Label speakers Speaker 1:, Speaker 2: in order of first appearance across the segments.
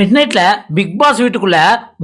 Speaker 1: Mid நைட்ல big pass வீட்டுக்குள்ள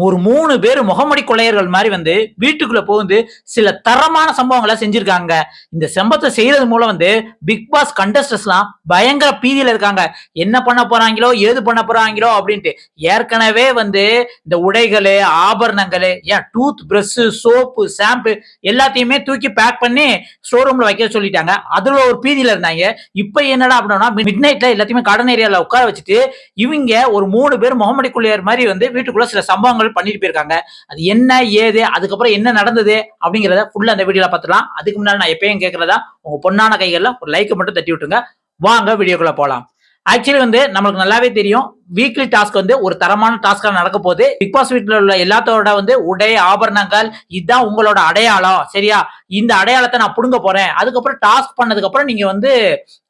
Speaker 1: ஒரு மூணு பேர் முகமடி கொள்ளையர்கள் மாதிரி வந்து வீட்டுக்குள்ள புகுந்து சில தரமான சம்பவங்களை செஞ்சிருக்காங்க. இந்த சம்பவத்தை செய்யறது மூலம் வந்து பிக் பாஸ் கண்டஸ்டர்ஸ்லாம் பயங்கர பீதியில இருக்காங்க. என்ன பண்ண போறாங்களோ ஏது பண்ண போறாங்களோ அப்படின்ட்டு. ஏற்கனவே வந்து இந்த உடைகள் ஆபரணங்கள் ஏன் டூத் பிரஷ் சோப்பு ஷாம்பு எல்லாத்தையுமே தூக்கி பேக் பண்ணி ஸ்டோர் ரூம்ல வைக்க சொல்லிட்டாங்க. அதுல ஒரு பீதியில இருந்தாங்க. இப்ப என்னடா அப்படின்னா மிட் நைட்ல எல்லாத்தையுமே கடன் ஏரியால உட்கார வச்சுட்டு இவங்க ஒரு மூணு பேர் முகமடி குள்ளையர் மாதிரி வந்து வீட்டுக்குள்ள சில சம்பவங்கள் பண்ணிட்டு போயிருக்காங்க. அது என்ன ஏது அதுக்கப்புறம் என்ன நடந்தது அப்படிங்கிறத ஃபுல்லா அந்த வீடியோல பார்த்துலாம் அதுக்கு முன்னாடி நான் எப்பயும் கேட்கறதா உங்க பொண்ணான கைகள்ல ஒரு லைக் மட்டும் தட்டி விட்டுங்க வாங்க வீடியோக்குள்ள போலாம். ஆக்சுவலி வந்து நம்மளுக்கு நல்லாவே தெரியும். வீக்லி டாஸ்க் வந்து ஒரு தரமான டாஸ்காக நடக்க போகுது. பிக் பாஸ் வீட்டில் உள்ள எல்லாத்தோட வந்து உடை ஆபரணங்கள் இதுதான் உங்களோட அடையாளம் சரியா? இந்த அடையாளத்தை நான் புடுங்க போறேன். அதுக்கப்புறம் டாஸ்க் பண்ணதுக்கப்புறம் நீங்கள் நீங்க வந்து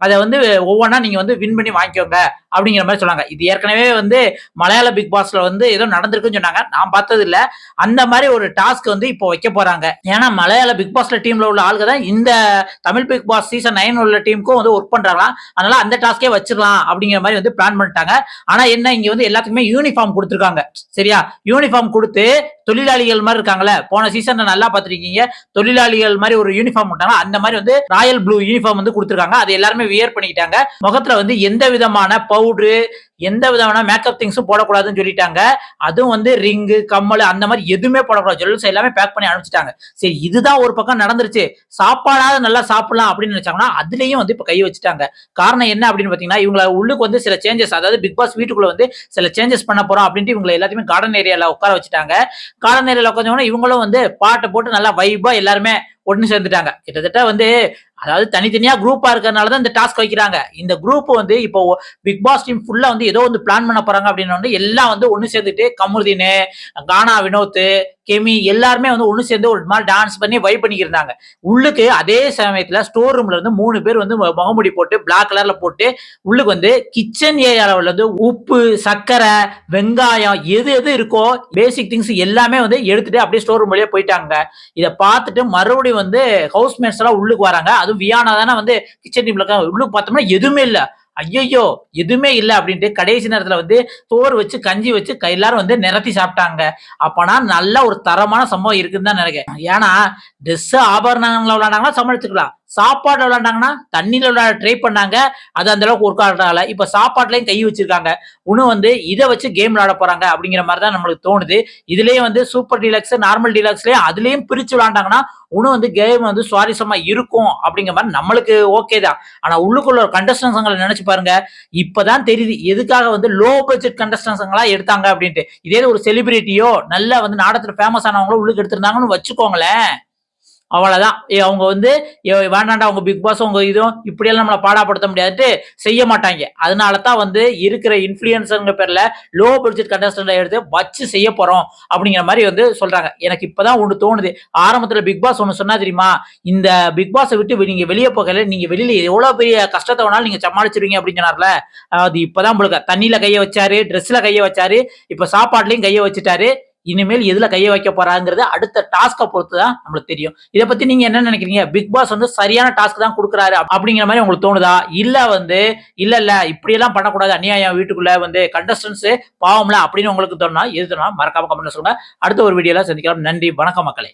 Speaker 1: அதை வந்து ஒவ்வொன்றா நீங்க வந்து வின் பண்ணி வாங்கிக்கோங்க அப்படிங்கிற மாதிரி சொன்னாங்க. இது ஏற்கனவே வந்து மலையாள பிக் பாஸ்ல வந்து ஏதோ நடந்திருக்குன்னு சொன்னாங்க. நான் பார்த்தது இல்லை அந்த மாதிரி ஒரு டாஸ்க் வந்து இப்போ வைக்க போறாங்க. ஏன்னா மலையாள பிக் பாஸ்ல டீம்ல உள்ள ஆளுங்க தான் இந்த Tamil Bigg Boss season nine உள்ள டீமுக்கும் வந்து ஒர்க் பண்றாங்களா அதனால அந்த டாஸ்கே வச்சிடலாம் அப்படிங்கிற மாதிரி வந்து பிளான் பண்ணிட்டாங்க. ஆனா என்ன இங்க வந்து எல்லாத்துக்குமே யூனிஃபார்ம் கொடுத்துருக்காங்க. சரியா? யூனிஃபார்ம் கொடுத்து தொழிலாளிகள் மாதிரி இருக்காங்கல்ல போன சீசன்ல நல்லா பார்த்திருக்கீங்க. தொழிலாளிகள் மாதிரி ஒரு யூனிஃபார்ம் விட்டாங்க அந்த மாதிரி வந்து ராயல் ப்ளூ யூனிஃபார்ம் வந்து கொடுத்துருக்காங்க. அது எல்லாருமே வியர் பண்ணிக்கிட்டாங்க. முகத்துல வந்து எந்த விதமான பவுடரு எந்த விதமான மேக்கப் திங்ஸும் போடக்கூடாதுன்னு சொல்லிட்டாங்க. அதுவும் வந்து ரிங்கு கம்மல் அந்த மாதிரி எதுவுமே போடக்கூடாது. ஜுவல்ஸ் எல்லாமே பேக் பண்ணி அனுப்பிச்சிட்டாங்க. சரி இதுதான் ஒரு பக்கம் நடந்துருச்சு. சாப்பாடாவது நல்லா சாப்பிடலாம் அப்படின்னு நினைச்சாங்கன்னா அதுலயும் வந்து இப்ப கை வச்சுட்டாங்க. காரணம் என்ன அப்படின்னு பாத்தீங்கன்னா இவங்களை உள்ளுக்கு வந்து சில சேஞ்சஸ் அதாவது பிக் பாஸ் வீட்டுக்குள்ள வந்து சில சேஞ்சஸ் பண்ண போறோம் அப்படின்ட்டு இவங்களை எல்லாத்தையுமே கார்டன் ஏரியால உட்கார வச்சுட்டாங்க. கார்டன் ஏரியால உட்காந்தோன்னா இவங்களும் வந்து பாட்டை போட்டு நல்லா வைபா எல்லாருமே ஒன்று சேர்ந்துட்டாங்க. கிட்டத்தட்ட வந்து அதாவது தனித்தனியா குரூப்பா இருக்கிறதுனால தான் இந்த டாஸ்க் வைக்கிறாங்க. இந்த குரூப் வந்து இப்போ பிக் பாஸ் டீம் ஃபுல்லா வந்து ஏதோ வந்து பிளான் பண்ண போறாங்க அப்படின்னு வந்து எல்லாம் வந்து ஒன்று சேர்ந்துட்டு கமுருதீன் கானா வினோத் கெமி எல்லாருமே வந்து ஒன்று சேர்ந்து ஒரு மாதிரி டான்ஸ் பண்ணி வைப் பண்ணிக்கிருந்தாங்க உள்ளுக்கு அதே சமயத்தில் ஸ்டோர் ரூம்ல இருந்து மூணு பேர் வந்து முகமுடி போட்டு பிளாக் கலர்ல போட்டு உள்ளுக்கு வந்து கிச்சன் ஏரியாவில் வந்து உப்பு சர்க்கரை வெங்காயம் எது எது இருக்கோ பேசிக் திங்ஸ் எல்லாமே வந்து எடுத்துட்டு அப்படியே ஸ்டோர் ரூம் வழியா போயிட்டாங்க. இதை பார்த்துட்டு மறுபடியும் வந்து ஹவுஸ்மேட்ஸ் எல்லாம் உள்ளுக்கு வராங்க. அதுவும் வியானா தானே வந்து கிச்சன் டீம்ல உள்ளுக்கு பார்த்தோம்னா எதுவுமே இல்லை. ஐயோ எதுவுமே இல்லை அப்படின்ட்டு கடைசி நேரத்தில் வந்து சோறு வச்சு கஞ்சி வச்சு எல்லாரும் வந்து நிரத்தி சாப்பிட்டாங்க. அப்பனா நல்ல ஒரு தரமான சம்பவம் இருக்குன்னு தான் நினைக்கிறேன். ஏன்னா ட்ரெஸ்ஸு ஆபரணங்களில் விளாண்டாங்கன்னா சமாளிச்சுக்கலாம் சாப்பாடு விளாண்டாங்கன்னா தண்ணியில் விளையாட ட்ரை பண்ணாங்க. அது அந்த அளவுக்கு ஒர்க் ஆகல. இப்ப கை வச்சிருக்காங்க. இன்னும் வந்து இதை வச்சு கேம் விளையாட போறாங்க அப்படிங்கிற மாதிரி தான் நம்மளுக்கு தோணுது. இதுலேயே வந்து சூப்பர் டீலக்ஸ் நார்மல் டீலக்ஸ்லேயும் அதுலேயும் பிரிச்சு விளாண்டாங்கன்னா இன்னும் வந்து கேம் வந்து சுவாரஸ்யமா இருக்கும் அப்படிங்கிற மாதிரி நம்மளுக்கு ஓகே தான். ஆனா உள்ளுக்குள்ள ஒரு கண்டஸ்டன்ஸங்களை நினைச்சு பாருங்க. இப்பதான் தெரியுது எதுக்காக வந்து லோ பட்ஜெட் கண்டஸ்டன்ஸங்களா எடுத்தாங்க அப்படின்ட்டு. இதே ஒரு செலிபிரிட்டியோ நல்லா வந்து நாடத்துல ஃபேமஸ் ஆனவங்களோ உள்ளுக்கு எடுத்திருந்தாங்கன்னு வச்சுக்கோங்களேன். அவ்வளோதான் ஏ, அவங்க வந்து வேண்டாண்டா அவங்க பிக் பாஸ் அவங்க இதுவும் இப்படியெல்லாம் நம்மளை பாடாப்படுத்த முடியாதுட்டு செய்ய மாட்டாங்க. அதனால தான் வந்து இருக்கிற இன்ஃபுளுசருங்க பேரில் லோ பட்ஜெட் கண்டஸ்டன்ட் எடுத்து வச்சு செய்ய போகிறோம் அப்படிங்கிற மாதிரி வந்து சொல்கிறாங்க எனக்கு இப்போ தான் ஒன்று தோணுது. ஆரம்பத்தில் பிக் பாஸ் ஒன்று சொன்னால் தெரியுமா? இந்த பிக் பாஸை விட்டு நீங்கள் வெளியே போகல நீங்கள் வெளியில் எவ்வளோ பெரிய கஷ்டத்தை வேணாலும் நீங்கள் சமாளிச்சிருவீங்க அப்படின்னு சொன்னார்ல? அது இப்பதான் உங்களுக்கு தண்ணியில் கையை வச்சாரு ட்ரெஸ்ஸில் கையை வச்சாரு இப்போ சாப்பாட்லேயும் கையை வச்சுட்டாரு. இனிமேல் எதுல கைய வைக்க போறாங்கிறது அடுத்த டாஸ்கை பொறுத்து தான் நம்மளுக்கு தெரியும். இதை பத்தி நீங்க என்ன நினைக்கிறீங்க? பிக் பாஸ் வந்து சரியான டாஸ்க் தான் கொடுக்குறாரு அப்படிங்கிற மாதிரி உங்களுக்கு தோணுதா? இல்ல வந்து இல்ல இல்ல இப்படி எல்லாம் பண்ணக்கூடாது அநியாயம் வீட்டுக்குள்ள வந்து கண்டஸ்டன்ஸ் பாவம்ல அப்படின்னு உங்களுக்கு தோணுனா எது தோணுனா மறக்காம கமெண்ட் சொல்லுங்க. அடுத்த ஒரு வீடியோல சந்திக்கலாம். நன்றி வணக்கம் மக்களே.